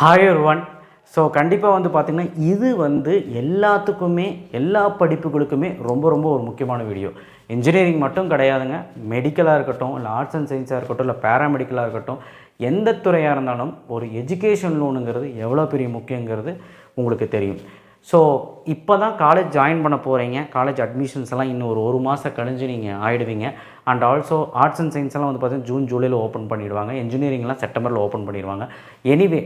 Hi one so கண்டிப்பாக வந்து பார்த்திங்கன்னா இது வந்து எல்லாத்துக்குமே எல்லா படிப்புகளுக்குமே ரொம்ப ரொம்ப ஒரு முக்கியமான வீடியோ இன்ஜினியரிங் மட்டும் கிடையாதுங்க. மெடிக்கலாக இருக்கட்டும் இல்லை ஆர்ட்ஸ் அண்ட் சயின்ஸாக இருக்கட்டும் இல்லை பேராமெடிக்கலாக இருக்கட்டும் எந்த துறையாக இருந்தாலும் ஒரு எஜுகேஷன் லோனுங்கிறது எவ்வளோ பெரிய முக்கியங்கிறது உங்களுக்கு தெரியும். ஸோ இப்போ தான் காலேஜ் ஜாயின் பண்ண போகிறீங்க காலேஜ் அட்மிஷன்ஸ் எல்லாம் இன்னும் ஒரு ஒரு மாதம் கழிஞ்சு நீங்கள் ஆயிடுவீங்க. அண்ட் ஆல்சோ ஆர்ட்ஸ் அண்ட் சயின்ஸ்லாம் வந்து பார்த்தீங்கன்னா ஜூன் ஜூலையில் ஓப்பன் பண்ணிடுவாங்க. இன்ஜினியரிங்லாம் செப்டம்பரில் ஓப்பன் பண்ணிடுவாங்க. எனிவே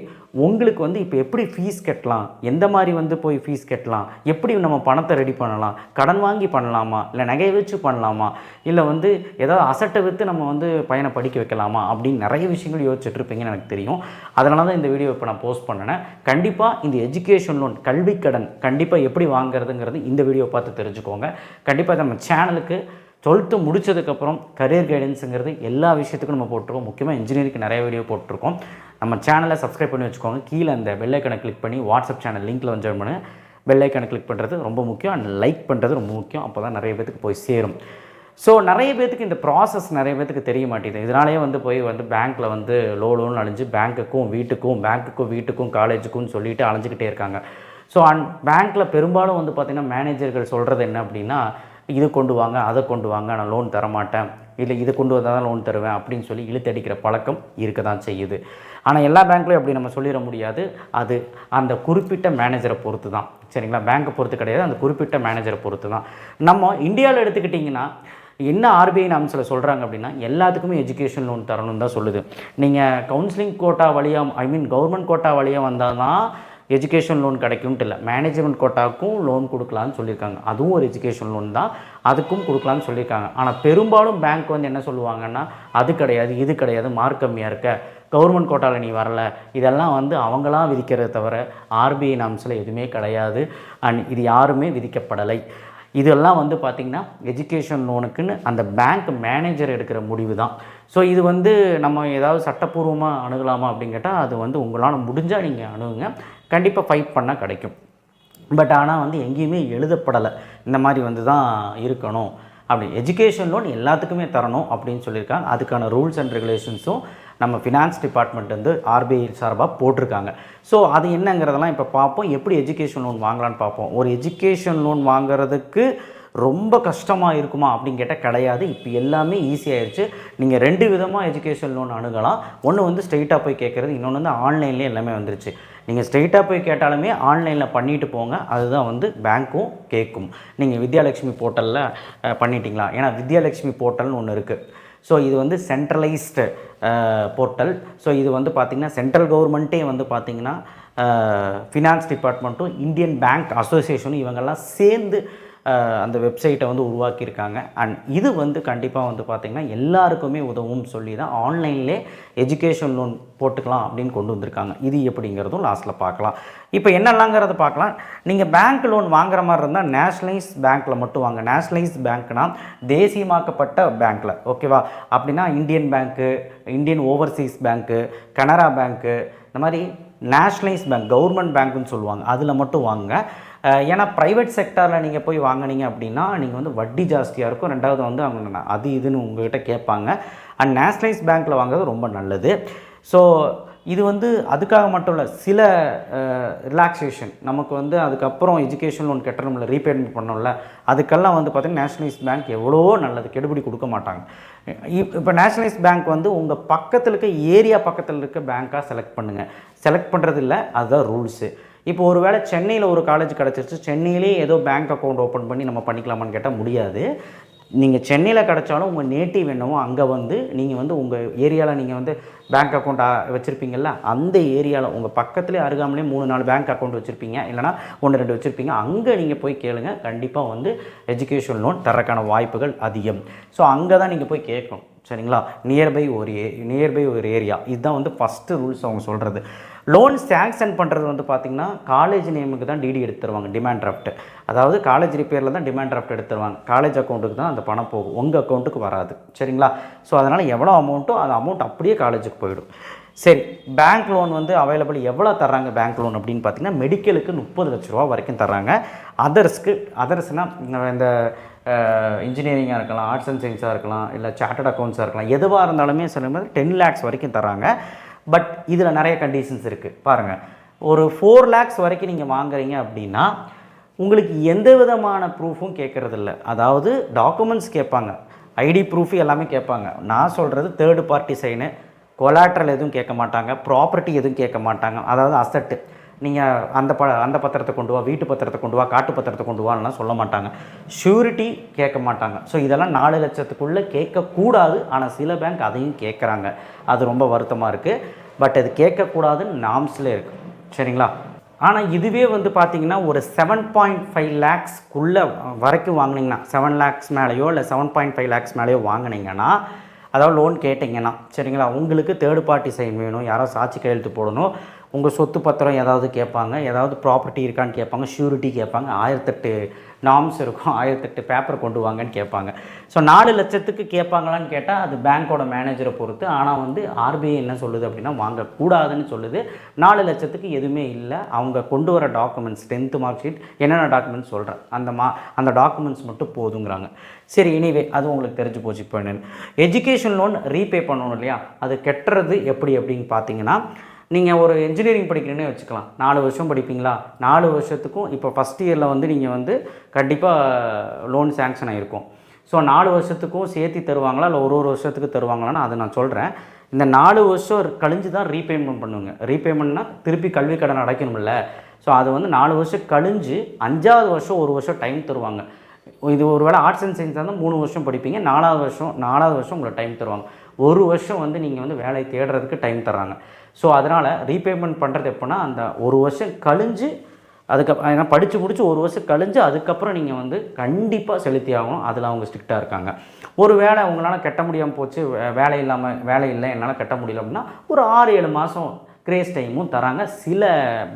உங்களுக்கு வந்து இப்போ எப்படி ஃபீஸ் கட்டலாம்? எந்த மாதிரி வந்து போய் ஃபீஸ் கட்டலாம்? எப்படி நம்ம பணத்தை ரெடி பண்ணலாம்? கடன் வாங்கி பண்ணலாமா? இல்லை நகையை வச்சு பண்ணலாமா? இல்லை வந்து ஏதாவது அசட்டை விற்று நம்ம வந்து பையனை படிக்க வைக்கலாமா? அப்படின்னு நிறைய விஷயங்கள் யோசிச்சுட்ருப்பீங்கன்னு எனக்கு தெரியும். அதனால தான் இந்த வீடியோ இப்போ நான் போஸ்ட் பண்ணினேன். கண்டிப்பாக இந்த எஜுகேஷன் லோன் கல்வி கடன் கண்டிப்பாக எப்படி வாங்குறதுங்கிறது இந்த வீடியோ பார்த்து தெரிஞ்சுக்கோங்க. கண்டிப்பாக நம்ம சேனலுக்கு டுவெல்த்து முடிச்சதுக்கப்புறம் கரியர் கைடன்ஸுங்கிறது எல்லா விஷயத்துக்கும் நம்ம போட்டிருக்கோம். முக்கியமாக இன்ஜினியரிங்க்கு நிறைய வீடியோ போட்டிருக்கோம். நம்ம சேனலை சப்ஸ்கிரைப் பண்ணி வச்சுக்கோங்க. கீழே அந்த பெல்லைக்கனை கிளிக் பண்ணி வாட்ஸ்அப் சேனல் லிங்க்கில் வந்து ஜாயின் பண்ணுங்கள் பெல்லைக்கனை கிளிக் பண்ணுறது ரொம்ப முக்கியம். அண்ட் லைக் பண்ணுறது ரொம்ப முக்கியம். அப்போ தான் நிறைய பேத்துக்கு போய் சேரும். ஸோ நிறைய பேத்துக்கு இந்த ப்ராசஸ் நிறைய பேத்துக்கு தெரிய மாட்டேங்குது. இதனாலேயே வந்து போய் வந்து பேங்க்கில் வந்து லோ லோன் அழிஞ்சு பேங்க்குக்கும் வீட்டுக்கும் பேங்க்குக்கும் வீட்டுக்கும் காலேஜுக்கும் சொல்லிட்டு அலைஞ்சிக்கிட்டே இருக்காங்க. ஸோ அண்ட் பேங்க்கில் பெரும்பாலும் வந்து பார்த்திங்கன்னா மேனேஜர்கள் சொல்கிறது என்ன அப்படின்னா இது கொண்டு வாங்க அதை கொண்டு வாங்க நான் லோன் தரமாட்டேன். இல்லை இது கொண்டு வந்தால் தான் லோன் தருவேன் அப்படின்னு சொல்லி இழுத்தடிக்கிற பழக்கம் இருக்க தான் செய்யுது. ஆனால் எல்லா பேங்க்லையும் அப்படி நம்ம சொல்லிட முடியாது. அது அந்த குறிப்பிட்ட மேனேஜரை பொறுத்து தான் சரிங்களா? பேங்க்கை பொறுத்து கிடையாது. அந்த குறிப்பிட்ட மேனேஜரை பொறுத்து தான் நம்ம இந்தியாவில் எடுத்துக்கிட்டிங்கன்னா என்ன ஆர்பிஐ நாம்ஸில் சொல்கிறாங்க அப்படின்னா எல்லாத்துக்குமே எஜுகேஷன் லோன் தரணும்னு தான் சொல்லுது. நீங்கள் கவுன்சிலிங் கோட்டா வழியாக ஐ மீன் கவர்மெண்ட் கோட்டா வழியாக வந்தால் தான் எஜுகேஷன் லோன் கிடைக்கும்ட்டு இல்லை. மேனேஜ்மெண்ட் கோட்டாவுக்கும் லோன் கொடுக்கலான்னு சொல்லியிருக்காங்க. அதுவும் ஒரு எஜுகேஷன் லோன் தான். அதுக்கும் கொடுக்கலான்னு சொல்லியிருக்காங்க. ஆனால் பெரும்பாலும் பேங்க் வந்து என்ன சொல்லுவாங்கன்னா அது கிடையாது இது கிடையாது மார்க் கம்மியாக இருக்க. கவர்மெண்ட் கோட்டாவில் நீ வரல. இதெல்லாம் வந்து அவங்களாம் விதிக்கிறத தவிர ஆர்பிஐ நாம்ஸில் எதுவுமே கிடையாது. அண்ட் இது யாருமே விதிக்கப்படலை. இதெல்லாம் வந்து பார்த்திங்கன்னா எஜுகேஷன் லோனுக்குன்னு அந்த பேங்க் மேனேஜர் எடுக்கிற முடிவு தான் ஸோ இது வந்து நம்ம ஏதாவது சட்டப்பூர்வமாக அணுகலாமா அப்படின்னு கேட்டால் அது வந்து உங்களால் முடிஞ்சால் நீங்கள் அணுகுங்க. கண்டிப்பாக ஃபைட் பண்ணால் கிடைக்கும். பட் ஆனால் வந்து எங்கேயுமே எழுதப்படலை. இந்த மாதிரி வந்து தான் இருக்கணும். அப்படி எஜுகேஷன் லோன் எல்லாத்துக்குமே தரணும் அப்படின்னு சொல்லியிருக்காங்க. அதுக்கான ரூல்ஸ் அண்ட் ரெகுலேஷன்ஸும் நம்ம ஃபினான்ஸ் டிபார்ட்மெண்ட் வந்து ஆர்பிஐ சார்பாக போட்டிருக்காங்க. ஸோ அது என்னங்கிறதெல்லாம் இப்போ பார்ப்போம். எப்படி எஜுகேஷன் லோன் வாங்கலான்னு பார்ப்போம். ஒரு எஜுகேஷன் லோன் வாங்குறதுக்கு ரொம்ப கஷ்டமாக இருக்குமா அப்படின்னு கேட்டால் கிடையாது. இப்போ எல்லாமே ஈஸியாகிடுச்சு நீங்கள் ரெண்டு விதமாக எஜுகேஷன் லோன் அணுகலாம். ஒன்று வந்து ஸ்ட்ரெயிட்டாக போய் கேட்குறது இன்னொன்று வந்து ஆன்லைன்லேயே எல்லாமே வந்துருச்சு. நீங்கள் ஸ்ட்ரெயிட்டாக போய் கேட்டாலுமே ஆன்லைனில் பண்ணிட்டு போங்க. அதுதான் வந்து பேங்க்கும் கேட்கும் நீங்கள் வித்யாலட்சுமி போர்ட்டலில் பண்ணிட்டீங்களா? ஏன்னா வித்யாலட்சுமி போர்ட்டல்னு ஒன்று இருக்குது ஸோ இது வந்து சென்ட்ரலைஸ்டு போர்ட்டல். ஸோ இது வந்து பார்த்திங்கன்னா சென்ட்ரல் கவர்மெண்ட்டே வந்து பார்த்திங்கன்னா ஃபினான்ஸ் டிபார்ட்மெண்ட்டும் இந்தியன் பேங்க் அசோசியேஷனும் இவங்கெல்லாம் சேர்ந்து அந்த வெப்சைட்டை வந்து உருவாக்கியிருக்காங்க. அண்ட் இது வந்து கண்டிப்பாக வந்து பார்த்திங்கன்னா எல்லாருக்குமே உதவும் சொல்லி தான் ஆன்லைன்லே எஜுகேஷன் லோன் போட்டுக்கலாம் அப்படின்னு கொண்டு வந்திருக்காங்க. இது எப்படிங்கிறதும் லாஸ்ட்டில் பார்க்கலாம் இப்போ என்னெல்லாங்கிறத பார்க்கலாம் நீங்கள் பேங்க் லோன் வாங்குற மாதிரி இருந்தால் நேஷ்னலைஸ் பேங்க்கில் மட்டும் வாங்க. நேஷ்னலைஸ் பேங்க்னா தேசியமாக்கப்பட்ட பேங்க்கில் ஓகேவா? அப்படின்னா Indian bank Indian overseas bank Canara bank இந்த மாதிரி நேஷ்னலைஸ் பேங்க் கவர்மெண்ட் பேங்க்குன்னு சொல்லுவாங்க. அதில் மட்டும் வாங்க ஏன்னா ப்ரைவேட் செக்டாரில் நீங்கள் போய் வாங்குனீங்க அப்படின்னா நீங்கள் வந்து வட்டி ஜாஸ்தியாக இருக்கும். ரெண்டாவது வந்து அவங்க அது இதுன்னு உங்ககிட்ட கேட்பாங்க. அண்ட் நேஷ்னலைஸ் பேங்க்கில் வாங்குறது ரொம்ப நல்லது. ஸோ இது வந்து அதுக்காக மட்டும் இல்லை சில ரிலாக்ஸேஷன் நமக்கு வந்து அதுக்கப்புறம் எஜுகேஷன் லோன் கட்டணும்ல ரீபேமெண்ட் பண்ணோம்ல அதுக்கெல்லாம் வந்து பார்த்திங்கன்னா நேஷ்னலைஸ் பேங்க் எவ்வளோ நல்லது. கெடுபிடி கொடுக்க மாட்டாங்க. இப்போ நேஷ்னலைஸ் பேங்க் வந்து உங்கள் பக்கத்தில் இருக்க ஏரியா பக்கத்தில் இருக்க பேங்க்காக செலக்ட் பண்ணுங்கள் செலக்ட் பண்ணுறது இல்லை அதுதான் ரூல்ஸு இப்போ ஒருவேளை சென்னையில் ஒரு காலேஜ் கிடச்சிருச்சு சென்னையிலே ஏதோ பேங்க் அக்கௌண்ட் ஓப்பன் பண்ணி நம்ம பண்ணிக்கலாமான்னு கேட்டால் முடியாது. நீங்கள் சென்னையில் கிடச்சாலும் உங்கள் நேட்டிவ் என்னவோ அங்கே வந்து நீங்கள் வந்து உங்கள் ஏரியாவில் நீங்கள் வந்து பேங்க் அக்கௌண்ட் வச்சுருப்பீங்கள்ல அந்த ஏரியாவில் உங்கள் பக்கத்துலேயே அருகாமலே மூணு நாலு பேங்க் அக்கௌண்ட் வச்சுருப்பீங்க இல்லைனா ஒன்று ரெண்டு வச்சுருப்பீங்க அங்கே நீங்கள் போய் கேளுங்க கண்டிப்பாக வந்து எஜுகேஷன் லோன் தரக்கான வாய்ப்புகள் அதிகம். ஸோ அங்கே தான் நீங்கள் போய் கேட்கணும் சரிங்களா? நியர்பை ஒரு ஏ நியர்பை ஒரு ஏரியா இதுதான் வந்து ஃபஸ்ட்டு ரூல்ஸ் அவங்க சொல்கிறது லோன் சேங்ஷன் பண்ணுறது வந்து பார்த்திங்கன்னா காலேஜ் நேமுக்கு தான் டிடி எடுத்துருவாங்க டிமாண்ட் ட்ராஃப்ட் அதாவது காலேஜ் ரிப்பேரில் தான் டிமாண்ட் ட்ராஃப்ட் எடுத்துருவாங்க. காலேஜ் அக்கௌண்ட்டுக்கு தான் அந்த பணம் போகும். உங்கள் அக்கௌண்ட்டுக்கு வராது. சரிங்களா? ஸோ அதனால் எவ்வளோ அமௌண்ட்டோ அந்த அமௌண்ட் அப்படியே காலேஜுக்கு போயிடும். சரி பேங்க் லோன் வந்து அவைலபிள் எவ்வளோ தர்றாங்க பேங்க் லோன் அப்படின்னு பார்த்தீங்கன்னா மெடிக்கலுக்கு முப்பது லட்ச ரூபா வரைக்கும் தர்றாங்க. அதர்ஸ்க்கு அதர்ஸ்னால் இந்த இன்ஜினியரிங்காக இருக்கலாம் ஆர்ட்ஸ் அண்ட் சயின்ஸாக இருக்கலாம் இல்லை சார்ட்டர்ட் அக்கௌண்ட்ஸாக இருக்கலாம் எதுவாக இருந்தாலுமே சொல்லும்போது டென் லேக்ஸ் வரைக்கும் தராங்க பட் இதில் நிறைய கண்டிஷன்ஸ் இருக்குது பாருங்கள் ஒரு ஃபோர் லேக்ஸ் வரைக்கும் நீங்கள் வாங்குறீங்க அப்படின்னா உங்களுக்கு எந்த விதமான ப்ரூஃபும் கேட்குறதில்ல அதாவது டாக்குமெண்ட்ஸ் கேட்பாங்க. ஐடி ப்ரூஃப் எல்லாமே கேட்பாங்க. நான் சொல்கிறது தேர்டு பார்ட்டி சைனு கொலாட்ரல் எதுவும் கேட்க மாட்டாங்க. ப்ராப்பர்ட்டி எதுவும் கேட்க மாட்டாங்க. அதாவது அசட்டு நீங்கள் அந்த ப அந்த பத்திரத்தை கொண்டு வா வீட்டு பத்திரத்தை கொண்டு வா காட்டு பத்திரத்தை கொண்டு வான்லாம் சொல்ல மாட்டாங்க. ஷூரிட்டி கேட்க மாட்டாங்க. ஸோ இதெல்லாம் நாலு லட்சத்துக்குள்ளே கேட்கக்கூடாது. ஆனால் சில பேங்க் அதையும் கேட்குறாங்க. அது ரொம்ப வருத்தமாக இருக்குது பட் அது கேட்கக்கூடாதுன்னு நாம்ஸில் இருக்குது சரிங்களா? ஆனால் இதுவே வந்து பார்த்திங்கன்னா ஒரு செவன் பாயிண்ட் ஃபைவ் லேக்ஸ்க்குள்ளே வரைக்கும் வாங்கினீங்கன்னா செவன் லேக்ஸ் மேலேயோ இல்லை செவன் பாயிண்ட் ஃபைவ் லேக்ஸ் மேலேயோ வாங்குனீங்கன்னா அதாவது லோன் கேட்டிங்கன்னா சரிங்களா? உங்களுக்கு தேர்ட் பார்ட்டி சைன் வேணும். யாரோ சாட்சி கையெழுத்து போடணும். உங்கள் சொத்து பத்திரம் ஏதாவது கேட்பாங்க ஏதாவது ப்ராப்பர்ட்டி இருக்கான்னு கேட்பாங்க ஷூரிட்டி கேட்பாங்க ஆயிரத்தெட்டு நாம்ஸ் இருக்கும் ஆயிரத்தெட்டு பேப்பர் கொண்டு வாங்கன்னு கேட்பாங்க. ஸோ நாலு லட்சத்துக்கு கேட்பாங்களான்னு கேட்டால் அது பேங்க்கோட மேனேஜரை பொறுத்து ஆனால் வந்து ஆர்பிஐ என்ன சொல்லுது அப்படின்னா வாங்கக்கூடாதுன்னு சொல்லுது. நாலு லட்சத்துக்கு எதுவுமே இல்லை. அவங்க கொண்டு வர டாக்குமெண்ட்ஸ் டென்த்து மார்க் ஷீட் என்னென்ன டாக்குமெண்ட்ஸ் சொல்கிறேன் அந்த மா அந்த டாக்குமெண்ட்ஸ் மட்டும் போதுங்கிறாங்க. சரி இனிவே அது உங்களுக்கு தெரிஞ்சு போச்சு இப்போ என்னென்னு. எஜுகேஷன் லோன் ரீபே பண்ணணும் இல்லையா? அது கெட்டுறது எப்படி அப்படின்னு பார்த்தீங்கன்னா நீங்கள் ஒரு இன்ஜினியரிங் படிக்கிறீங்கன்னே வச்சுக்கலாம். நாலு வருஷம் படிப்பீங்களா? நாலு வருஷத்துக்கும் இப்போ ஃபஸ்ட் இயரில் வந்து நீங்கள் வந்து கண்டிப்பாக லோன் சேங்ஷன் ஆகிருக்கும் ஸோ நாலு வருஷத்துக்கும் சேர்த்து தருவாங்களா? இல்லை ஒரு ஒரு வருஷத்துக்கு தருவாங்களான்னு அதை நான் சொல்கிறேன் இந்த நாலு வருஷம் கழிஞ்சு தான் ரீபேமெண்ட் பண்ணுவாங்க ரீபேமெண்ட்னா திருப்பி கல்வி கடன் அடைக்கணும்ல. ஸோ அது வந்து நாலு வருஷம் கழிஞ்சு அஞ்சாவது வருஷம் ஒரு வருஷம் டைம் தருவாங்க. இது ஒரு வேளை ஆர்ட்ஸ் அண்ட் சயின்ஸாக இருந்தால் மூணு வருஷம் படிப்பீங்க. நாலாவது வருஷம் நாலாவது வருஷம் உங்களுக்கு டைம் தருவாங்க. ஒரு வருஷம் வந்து நீங்கள் வந்து வேலை தேடுறதுக்கு டைம் தர்றாங்க. ஸோ அதனால் ரீபேமெண்ட் பண்ணுறது எப்போனா அந்த ஒரு வருஷம் கழிஞ்சு அதுக்கப்புறம் ஏன்னா படித்து முடிச்சு ஒரு வருஷம் கழிஞ்சு அதுக்கப்புறம் நீங்கள் வந்து கண்டிப்பாக செலுத்தி ஆகணும். அதில் அவங்க ஸ்ட்ரிக்டாக இருக்காங்க. ஒரு வேளை உங்களால் கட்ட முடியாமல் போச்சு வே- வேலை இல்லாமல் வேலை இல்லை என்னால் கட்ட முடியல அப்படின்னா ஒரு ஆறு ஏழு மாதம் கிரேஸ் டைமும் தராங்க. சில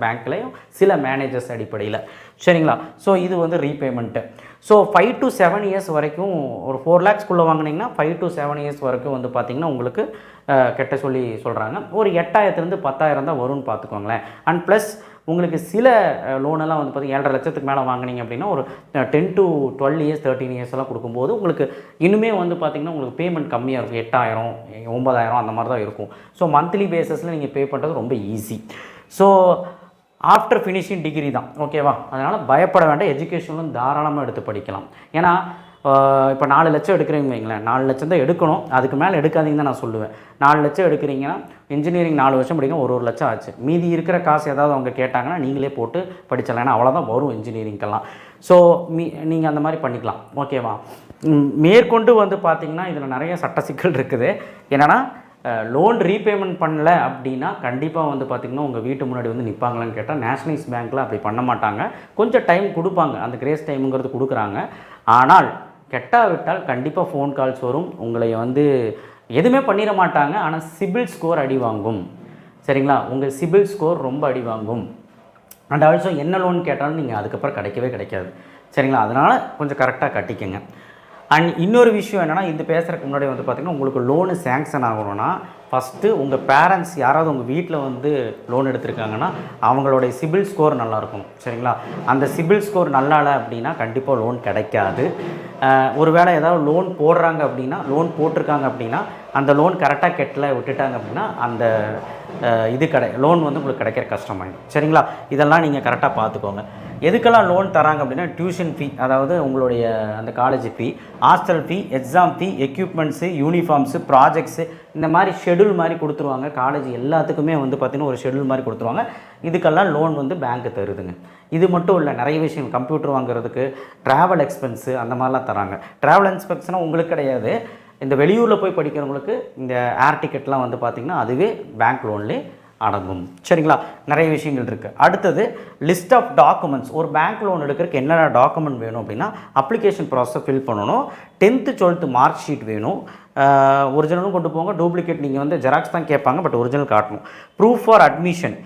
பேங்க்லேயும் சில மேனேஜர்ஸ் அடிப்படையில். சரிங்களா? ஸோ இது வந்து repayment so five to seven years வரைக்கும் ஒரு ஃபோர் லேக்ஸ்க்குள்ளே வாங்கினீங்கன்னா ஃபைவ் டு செவன் இயர்ஸ் வரைக்கும் வந்து பார்த்திங்கன்னா உங்களுக்கு கெட்ட சொல்லி சொல்கிறாங்க ஒரு எட்டாயிரத்துலேருந்து பத்தாயிரம் தான் வரும்னு பார்த்துக்கோங்களேன் அண்ட் ப்ளஸ் உங்களுக்கு சில லோனெல்லாம் வந்து பார்த்தீங்கன்னா ஏழரை லட்சத்துக்கு மேலே வாங்குனீங்க அப்படின்னா ஒரு ten to twelve years thirteen years எல்லாம் கொடுக்கும்போது உங்களுக்கு இன்னுமே வந்து பார்த்திங்கன்னா உங்களுக்கு பேமெண்ட் கம்மியாக இருக்கும். எட்டாயிரம் ஒம்பதாயிரம் அந்த மாதிரி தான் இருக்கும். ஸோ மந்த்லி பேஸஸில் நீங்கள் பே பண்ணுறது ரொம்ப easy so after finishing degree தான். ஓகேவா அதனால் பயப்பட வேண்டாம். எஜுகேஷனும் தாராளமாக எடுத்து படிக்கலாம். ஏன்னா இப்போ நாலு லட்சம் எடுக்கிறீங்க வைங்களேன். நாலு லட்சம் தான் எடுக்கணும். அதுக்கு மேலே எடுக்காதீங்கன்னு தான் நான் சொல்லுவேன். நாலு லட்சம் எடுக்கிறீங்கன்னா இன்ஜினியரிங் நாலு வருஷம் படிக்க ஒரு ஒரு லட்சம் ஆச்சு. மீதி இருக்கிற காசு ஏதாவது அவங்க கேட்டாங்கன்னா நீங்களே போட்டு படிச்சிடலாம். ஏன்னா அவ்வளோதான் வரும் இன்ஜினியரிங்க்கெல்லாம் ஸோ மீ நீங்கள் அந்த மாதிரி பண்ணிக்கலாம். ஓகேவா மேற்கொண்டு வந்து பார்த்தீங்கன்னா இதில் நிறைய சட்ட சிக்கல் இருக்குது. என்னென்னா லோன் ரீபேமெண்ட் பண்ணல அப்படின்னா கண்டிப்பாக வந்து பார்த்திங்கன்னா உங்கள் வீட்டு முன்னாடி வந்து நிற்பாங்களான்னு கேட்டால் நேஷனலைஸ் பேங்க்கில் அப்படி பண்ண மாட்டாங்க. கொஞ்சம் டைம் கொடுப்பாங்க. அந்த கிரேஸ் டைமுங்கிறது கொடுக்குறாங்க. ஆனால் கெட்டாவிட்டால் கண்டிப்பாக ஃபோன் கால்ஸ் வரும். உங்களை வந்து எதுவுமே பண்ணிட மாட்டாங்க. ஆனால் சிபில் ஸ்கோர் அடி வாங்கும். சரிங்களா? உங்கள் சிபில் ஸ்கோர் ரொம்ப அடி வாங்கும். அண்ட் ஆல்சோ என்ன லோன் கேட்டாலும் நீங்கள் அதுக்கப்புறம் கிடைக்கவே கிடைக்காது. சரிங்களா? அதனால் கொஞ்சம் கரெக்டாக கட்டிக்கங்க. அண்ட் இன்னொரு விஷயம் என்னென்னா இது பேசுகிறதுக்கு முன்னாடி வந்து பார்த்திங்கன்னா உங்களுக்கு லோனு சேங்ஷன் ஆகணும்னா ஃபஸ்ட்டு உங்கள் பேரண்ட்ஸ் யாராவது உங்கள் வீட்டில் வந்து லோன் எடுத்திருக்காங்கன்னா அவங்களுடைய சிபில் ஸ்கோர் நல்லா இருக்கணும் சரிங்களா? அந்த சிபில் ஸ்கோர் நல்லா இல்லை அப்படின்னா கண்டிப்பாக லோன் கிடைக்காது. ஒரு ஒருவேளை ஏதாவது லோன் போடுறாங்க அப்படின்னா லோன் போட்டிருக்காங்க அப்படின்னா அந்த லோன் கரெக்டாக கெட்டில் விட்டுட்டாங்க அப்படின்னா அந்த இது கிடை லோன் வந்து உங்களுக்கு கிடைக்கிற கஷ்டமாயிடும் சரிங்களா? இதெல்லாம் நீங்கள் கரெக்டாக பார்த்துக்கோங்க எதுக்கெல்லாம் லோன் தராங்க அப்படின்னா டியூஷன் ஃபீ அதாவது உங்களுடைய அந்த college fee hostel fee exam fee equipments uniforms projects இந்த மாதிரி ஷெடியூல் மாதிரி கொடுத்துருவாங்க. காலேஜ் எல்லாத்துக்குமே வந்து பார்த்திங்கன்னா ஒரு ஷெடியூல் மாதிரி கொடுத்துருவாங்க. இதுக்கெல்லாம் லோன் வந்து பேங்க்கு தருதுங்க. இது மட்டும் இல்லை நிறைய விஷயம் கம்ப்யூட்டர் வாங்குறதுக்கு ட்ராவல் எக்ஸ்பென்ஸு அந்த மாதிரிலாம் தராங்க. ட்ராவல் எக்ஸ்பென்ஸ்னால் உங்களுக்கு கிடையாது. இந்த வெளியூரில் போய் படிக்கிறவங்களுக்கு இந்த ஏர் டிக்கெட்லாம் வந்து பார்த்திங்கன்னா அதுவே பேங்க் லோன்லேயே அடங்கும். சரிங்களா? நிறைய விஷயங்கள் இருக்குது அடுத்தது லிஸ்ட் ஆஃப் டாக்குமெண்ட்ஸ் ஒரு பேங்க் லோன் எடுக்கிறதுக்கு என்னென்ன டாக்குமெண்ட் வேணும் அப்படின்னா அப்ளிகேஷன் ப்ராசஸை ஃபில் பண்ணணும். டென்த்து டுவெல்த்து மார்க் ஷீட் வேணும். ஒரிஜினலும் கொண்டு போங்க. டூப்ளிகேட் நீங்கள் வந்து ஜெராக்ஸ் தான் கேட்பாங்க பட் ஒரிஜினல் காட்டணும். ப்ரூஃப் ஃபார் அட்மிஷன்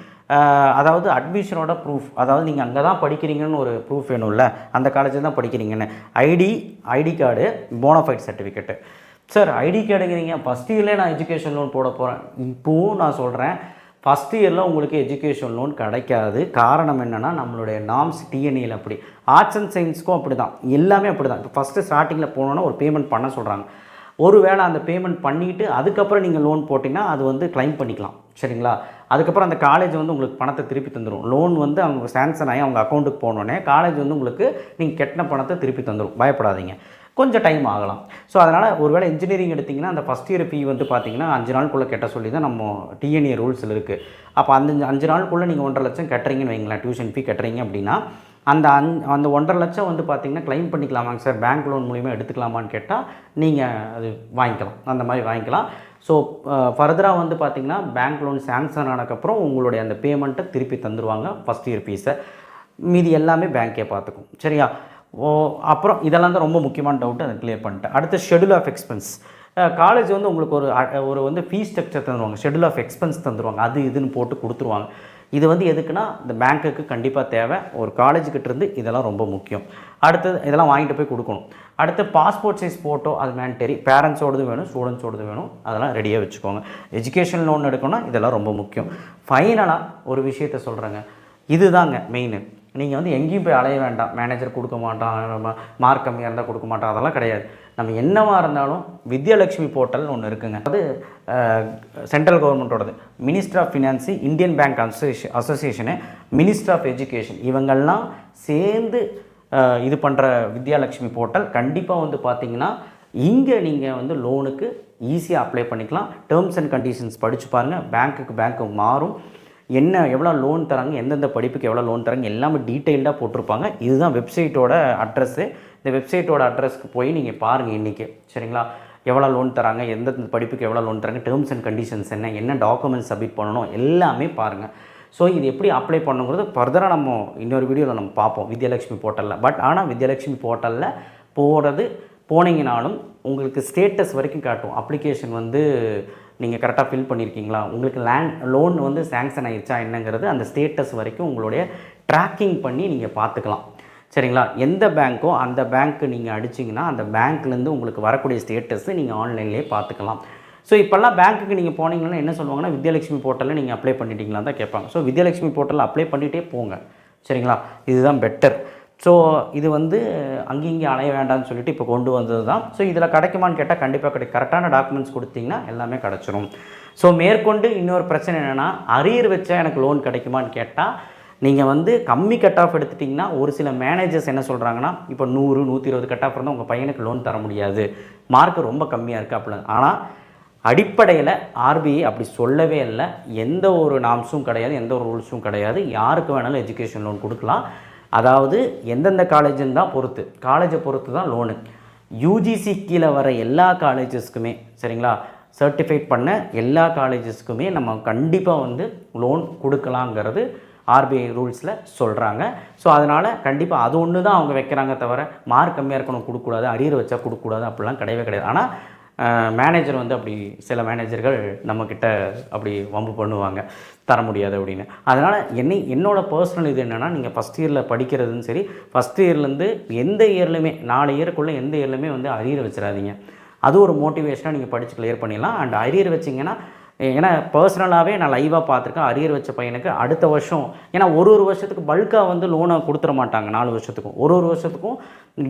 அதாவது அட்மிஷனோட ப்ரூஃப் அதாவது நீங்கள் அங்கே தான் படிக்கிறீங்கன்னு ஒரு ப்ரூஃப் வேணும்ல. அந்த காலேஜில் தான் படிக்கிறீங்கன்னு. ID ID card bonafide certificate sir ID கார்டுங்கிறீங்க first இயர்லேயே நான் எஜுகேஷன் லோன் போட போகிறேன் இப்போவும் நான் சொல்கிறேன் ஃபஸ்ட் இயரில் உங்களுக்கு எஜுகேஷன் லோன் கிடைக்காது. காரணம் என்னென்னா நம்மளுடைய நாம்ஸ் டிஎன்ஏயில் அப்படி. ஆர்ட்ஸ் அண்ட் சயின்ஸ்க்கும் அப்படி தான் எல்லாமே அப்படி தான் இப்போ ஃபஸ்ட்டு ஸ்டார்டிங்கில் போனோன்னா ஒரு பேமெண்ட் பண்ண சொல்கிறாங்க ஒரு வேளை அந்த பேமெண்ட் பண்ணிவிட்டு அதுக்கப்புறம் நீங்கள் லோன் போட்டிங்கன்னா அது வந்து க்ளைம் பண்ணிக்கலாம். சரிங்களா? அதுக்கப்புறம் அந்த காலேஜ் வந்து உங்களுக்கு பணத்தை திருப்பி தந்துடும் லோன் வந்து அவங்க சேங்ஷன் ஆகி அவங்க அக்கௌண்ட்டுக்கு போனோடனே காலேஜ் வந்து உங்களுக்கு நீங்கள் கெட்டின பணத்தை திருப்பி தந்துடும் பயப்படாதீங்க. கொஞ்சம் டைம் ஆகலாம். ஸோ அதனால் ஒருவேளை இன்ஜினியரிங் எடுத்திங்கன்னா அந்த ஃபஸ்ட் இயர் ஃபீ வந்து பார்த்திங்கன்னா அஞ்சு நாளுக்குள்ளே கெட்ட சொல்லி தான் நம்ம டிஎன்ஏ ரூல்ஸில் இருக்குது அப்போ அந்த அஞ்சு நாளுக்குள்ளே நீங்கள் ஒன்றரை லட்சம் கட்டுறீங்கன்னு வைங்களேன் டியூஷன் ஃபீ கட்டுறீங்க அப்படின்னா அந்த அந் அந்த ஒன்றரை லட்சம் வந்து பார்த்தீங்கன்னா க்ளைம் பண்ணிக்கலாமாங்க சார் பேங்க் லோன் மூலிமா எடுத்துக்கலாமான்னு கேட்டால் நீங்கள் அது வாங்கிக்கலாம். அந்த மாதிரி வாங்கிக்கலாம். ஸோ ஃபர்தராக வந்து பார்த்தீங்கன்னா பேங்க் லோன் சேங்ஷன் ஆனதுக்கப்புறம் உங்களுடைய அந்த பேமெண்ட்டை திருப்பி தந்துடுவாங்க ஃபஸ்ட் இயர் ஃபீஸை மீதி எல்லாமே பேங்க்கே பார்த்துக்கும் சரியா? ஓ அப்புறம் இதெல்லாம் தான் ரொம்ப முக்கியமான டவுட்டு அதை கிளியர் பண்ணிட்டேன். அடுத்து ஷெடியூல் ஆஃப் எக்ஸ்பென்ஸ் காலேஜ் வந்து உங்களுக்கு ஒரு ஒரு வந்து ஃபீஸ் ஸ்ட்ரக்சர் தந்துருவாங்க. ஷெடியூல் ஆஃப் எக்ஸ்பென்ஸ் தந்துருவாங்க. அது இதுன்னு போட்டு கொடுத்துருவாங்க. இது வந்து எதுக்குன்னா இந்த பேங்க்குக்கு கண்டிப்பாக தேவை. ஒரு காலேஜுக்கிட்ட இருந்து இதெல்லாம் ரொம்ப முக்கியம். அடுத்தது இதெல்லாம் வாங்கிட்டு போய் கொடுக்கணும். அடுத்து பாஸ்போர்ட் சைஸ் ஃபோட்டோ அது மேண்டரி பேரண்ட்ஸோடது வேணும் ஸ்டூடெண்ட்ஸோடது வேணும். அதெல்லாம் ரெடியாக வச்சுக்கோங்க. எஜுகேஷன் லோன் எடுக்கணும்னா இதெல்லாம் ரொம்ப முக்கியம். ஃபைனலாக ஒரு விஷயத்த சொல்கிறேங்க இதுதாங்க மெயின் நீங்கள் வந்து எங்கேயும் போய் அலைய வேண்டாம். மேனேஜர் கொடுக்க மாட்டான் மார்க் கம்மியாக இருந்தால் கொடுக்க மாட்டான். அதெல்லாம் கிடையாது. நம்ம என்னவாக இருந்தாலும் வித்யாலட்சுமி போர்ட்டல்னு ஒன்று இருக்குங்க. அது central கவர்மெண்ட்டோடது minister of finance Indian bank associa association minister of education இவங்கள்லாம் சேர்ந்து இது பண்ணுற வித்யாலட்சுமி போர்ட்டல் கண்டிப்பாக வந்து பார்த்தீங்கன்னா இங்கே நீங்கள் வந்து லோனுக்கு ஈஸியாக அப்ளை பண்ணிக்கலாம். டேர்ம்ஸ் அண்ட் கண்டிஷன்ஸ் படித்து பாருங்கள் பேங்க்குக்கு பேங்க்கு மாறும். என்ன எவ்வளோ லோன் தராங்க எந்தெந்த படிப்புக்கு எவ்வளோ லோன் தராங்க எல்லாமே டீட்டெயில்டாக போட்டிருப்பாங்க. இதுதான் வெப்சைட்டோட அட்ரஸ்ஸு இந்த வெப்சைட்டோட அட்ரஸ்க்கு போய் நீங்கள் பாருங்கள் இன்றைக்கி சரிங்களா? எவ்வளோ லோன் தராங்க எந்தெந்த படிப்புக்கு எவ்வளோ லோன் தராங்க டேர்ம்ஸ் அண்ட் கண்டிஷன்ஸ் என்ன என்ன டாக்குமெண்ட்ஸ் சப்மிட் பண்ணணும் எல்லாமே பாருங்கள் ஸோ இது எப்படி அப்ளை பண்ணுங்கிறது ஃபர்தராக நம்ம இன்னொரு வீடியோவில் நம்ம பார்ப்போம். வித்யாலட்சுமி போர்ட்டலில் பட் ஆனால் வித்யாலட்சுமி போர்ட்டலில் போகிறது போனீங்கனாலும் உங்களுக்கு ஸ்டேட்டஸ் வரைக்கும் காட்டும். அப்ளிகேஷன் வந்து நீங்கள் கரெக்டாக ஃபில் பண்ணியிருக்கீங்களா உங்களுக்கு லேண்ட் லோன் வந்து சேங்ஷன் ஆயிடுச்சா என்னங்கிறது அந்த ஸ்டேட்டஸ் வரைக்கும் உங்களுடைய ட்ராக்கிங் பண்ணி நீங்கள் பார்த்துக்கலாம் சரிங்களா? எந்த பேங்க்கோ அந்த பேங்க்கு நீங்கள் அடிச்சிங்கன்னா அந்த பேங்க்லேருந்து உங்களுக்கு வரக்கூடிய ஸ்டேட்டஸு நீங்கள் ஆன்லைன்லேயே பார்த்துக்கலாம் ஸோ இப்போல்லாம் பேங்க்குக்கு நீங்கள் போனீங்கன்னா என்ன சொல்லுவாங்கன்னா வித்யாலட்சுமி போர்ட்டலில் நீங்கள் அப்ளை பண்ணிட்டீங்களா தான் கேட்பாங்க. ஸோ வித்யாலட்சுமி போர்ட்டலில் அப்ளை பண்ணிகிட்டே போங்க. சரிங்களா? இதுதான் பெட்டர் ஸோ இது வந்து அங்கேயும் இங்கேயும் அலைய வேண்டாம்னு சொல்லிட்டு இப்போ கொண்டு வந்தது தான். ஸோ இதில் கிடைக்குமான்னு கேட்டால் கண்டிப்பாக கிடைக்கும் கரெக்டான டாக்குமெண்ட்ஸ் கொடுத்தீங்கன்னா எல்லாமே கிடச்சிரும். ஸோ மேற்கொண்டு இன்னொரு பிரச்சனை என்னென்னா அரியர் வச்சா எனக்கு லோன் கிடைக்குமான்னு கேட்டால் நீங்கள் வந்து கம்மி கட் ஆஃப் எடுத்துட்டிங்கன்னா ஒரு சில மேனேஜர்ஸ் என்ன சொல்கிறாங்கன்னா இப்போ நூறு நூற்றி இருபது கட் ஆஃப் இருந்தால் உங்கள் பையனுக்கு லோன் தர முடியாது. மார்க் ரொம்ப கம்மியாக இருக்குது அப்படின்னு. ஆனால் அடிப்படையில் ஆர்பிஐ அப்படி சொல்லவே இல்லை. எந்த ஒரு நாம்ஸும் கிடையாது எந்த ஒரு ரூல்ஸும் கிடையாது. யாருக்கு வேணாலும் எஜுகேஷன் லோன் கொடுக்கலாம். அதாவது எந்தெந்த காலேஜுன்னு தான் பொறுத்து. காலேஜை பொறுத்து தான் லோனு யூஜிசி கீழே வர எல்லா காலேஜஸ்க்குமே சரிங்களா? சர்டிஃபைட் பண்ண எல்லா காலேஜஸ்க்குமே நம்ம கண்டிப்பாக வந்து லோன் கொடுக்கலாங்கிறது ஆர்பிஐ ரூல்ஸில் சொல்கிறாங்க ஸோ அதனால் கண்டிப்பாக அது ஒன்று தான் அவங்க வைக்கிறாங்க தவிர மார்க் கம்மியாக இருக்கணும் கொடுக்கக்கூடாது அரியர் வச்சா கொடுக்கக்கூடாது அப்படிலாம் கிடையவே கிடையாது. ஆனால் மேனேஜர் வந்து அப்படி சில மேனேஜர்கள் நம்மக்கிட்ட அப்படி வம்பு பண்ணுவாங்க. தர முடியாது அப்படின்னு. அதனால் என்னை என்னோடய பர்சனல் இது என்னென்னா நீங்கள் ஃபஸ்ட் இயரில் படிக்கிறதும் சரி ஃபஸ்ட் இயர்லேருந்து எந்த இயர்லையுமே நாலு இயருக்குள்ளே எந்த இயர்லையுமே வந்து அரியர் வச்சிடாதீங்க அது ஒரு மோட்டிவேஷனாக நீங்கள் படித்து கிளியர் பண்ணிடலாம். அண்ட் அரியர் வச்சிங்கன்னா ஏன்னா பர்சனலாகவே நான் லைவாக பார்த்துருக்கேன். அரியர் வச்ச பையனுக்கு அடுத்த வருஷம் ஏன்னா ஒரு ஒரு வருஷத்துக்கு பல்காக வந்து லோனை கொடுத்துட மாட்டாங்க. நாலு வருஷத்துக்கும். ஒரு ஒரு வருஷத்துக்கும்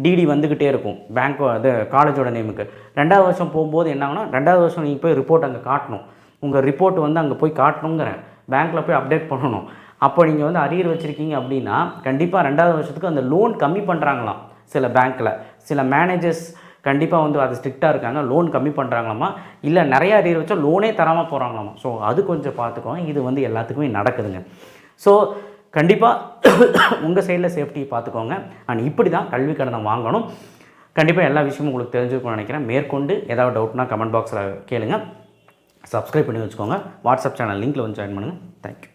டிடி வந்துக்கிட்டே இருக்கும். பேங்க் அது காலேஜோட நேமுக்கு ரெண்டாவது வருஷம் போகும்போது என்னாங்கன்னா ரெண்டாவது வருஷம் நீங்கள் போய் ரிப்போர்ட் அங்கே காட்டணும். உங்கள் ரிப்போர்ட் வந்து அங்கே போய் காட்டணுங்கிறேன். பேங்க்கில் போய் அப்டேட் பண்ணணும். அப்போ நீங்கள் வந்து அரியர் வச்சுருக்கீங்க அப்படின்னா கண்டிப்பாக ரெண்டாவது வருஷத்துக்கு அந்த லோன் கம்மி பண்ணுறாங்களாம் சில பேங்க்கில் சில மேனேஜர்ஸ் கண்டிப்பாக வந்து அது ஸ்ட்ரிக்டாக இருக்காங்க. லோன் கம்மி பண்ணுறாங்களாமா இல்லை நிறையா அரியர் வச்சா லோனே தராமல் போகிறாங்களாமா ஸோ அது கொஞ்சம் பார்த்துக்கோங்க இது வந்து எல்லாத்துக்குமே நடக்குதுங்க. ஸோ கண்டிப்பாக உங்கள் சைடில் சேஃப்டியை பார்த்துக்கோங்க அண்ட் இப்படி தான் கல்வி கடனை வாங்கணும். கண்டிப்பாக எல்லா விஷயமும் உங்களுக்கு தெரிஞ்சுக்கணும்னு நினைக்கிறேன். மேற்கொண்டு ஏதாவது டவுட்னா கமெண்ட் பாக்ஸில் கேளுங்க. சப்ஸ்கிரைப் பண்ணி வச்சுக்கோங்க. வாட்ஸ்அப் சேனல் லிங்க்கில் வந்து ஜாயின் பண்ணுங்கள் தேங்க்யூ